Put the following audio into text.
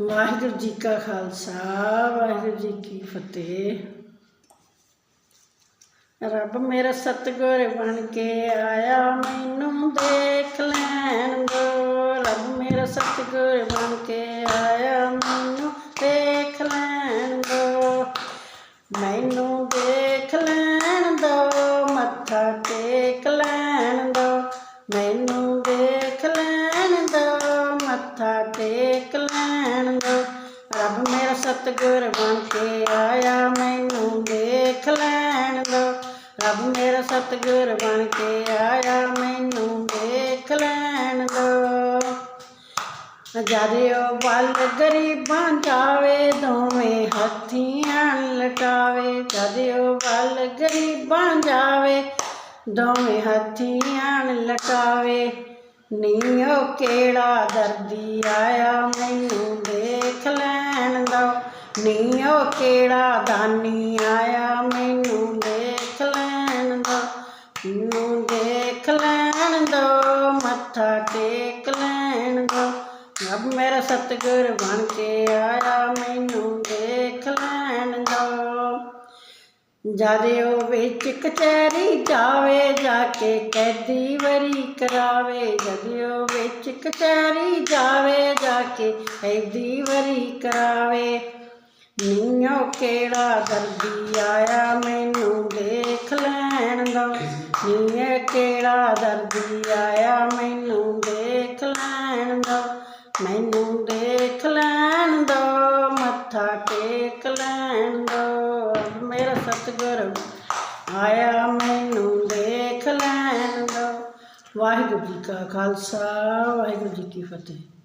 ਵਾਹਿਗੁਰੂ ਜੀ ਕਾ ਖਾਲਸਾ, ਵਾਹਿਗੁਰੂ ਜੀ ਕੀ ਫਤਿਹ। ਰੱਬ ਮੇਰਾ ਸਤਿਗੁਰ ਬਣ ਕੇ ਆਇਆ, ਮੈਨੂੰ ਦੇਖ ਲੈਣ ਦੋ। ਰੱਬ ਮੇਰਾ ਸਤਿਗੁਰ ਬਣ ਕੇ ਆਇਆ, ਮੈਨੂੰ ਦੇਖ ਲੈਣ ਦੋ। ਮੈਨੂੰ ਦੇਖ ਲੈਣ ਦੋ, ਮੱਥਾ ਟੇਕ ਲੈਣ ਦੋ। ਮੈਨੂੰ ਟੇਕ ਲੈਣ ਦੋ। ਰੱਬ ਮੇਰਾ ਸਤਿਗੁਰ ਬਣ ਕੇ ਆਇਆ, ਮੈਨੂੰ ਦੇਖ ਲੈਣ ਦੋ। ਰੱਬ ਮੇਰਾ ਸਤਿਗੁਰ ਬਣ ਕੇ ਆਇਆ, ਮੈਨੂੰ ਦੇਖ ਲੈਣ ਦੋ। ਜਦਿਓ ਵੱਲ ਗਰੀਬਾਂ ਜਾਵੇ ਦੋਵੇਂ ਹੱਥੀਆਂ ਲਟਾਵੇ। ਜਦਿਓ ਵੱਲ ਗਰੀਬਾਂ ਜਾਵੇ ਦੋਵੇਂ ਹੱਥੀਆਂ ਲਟਾਵੇ। ਨੀਓ ਕਿਹੜਾ ਦਰਦੀ ਆਇਆ, ਮੈਨੂੰ ਦੇਖ ਲੈਣ ਦੋ। ਨੀਓ ਕਿਹੜਾ ਦਾਨੀ ਆਇਆ, ਮੈਨੂੰ ਦੇਖ ਲੈਣ ਦੋ। ਮੈਨੂੰ ਦੇਖ ਲੈਣ ਦੋ, ਮੱਥਾ ਟੇਕ ਲੈਣ ਦੋ। ਰੱਬ ਮੇਰਾ ਸਤਿਗੁਰ ਬਣ ਕੇ ਆਇਆ, ਮੈਨੂੰ ਦੇਖ ਲੈਣ ਜਦ ਉਹ ਵਿੱਚ ਕਚਹਿਰੀ ਜਾਵੇ, ਜਾ ਕੇ ਕੈਦੀ ਵਰੀ ਕਰਾਵੇ। ਜਦ ਉਹ ਵਿੱਚ ਕਚਹਿਰੀ ਜਾਵੇ, ਜਾ ਕੇ ਕੈਦੀ ਵਰੀ ਕਰਾਵੇ। ਨੀਓ ਕਿਹੜਾ ਦਰਦੀ ਆਇਆ ਮੈਨੂੰ ਦੇਖ ਲੈਣ ਦੋ। ਨੀਏ ਕਿਹੜਾ ਦਰਦੀ ਆਇਆ ਮੈਨੂੰ ਦੇਖ ਲੈਣ ਦੋ। ਮੈਨੂੰ ਦੇਖ ਲੈਣ ਦੋ, ਮੱਥਾ ਟੇਕ ਲੈਣ ਦੋ। ਸਤਿਗੁਰ ਆਇਆ ਮੈਨੂੰ ਦੇਖ ਲੈਣ ਦੋ। ਵਾਹਿਗੁਰੂ ਜੀ ਕਾ ਖਾਲਸਾ ਵਾਹਿਗੁਰੂ ਜੀ ਕੀ ਫਤਿਹ।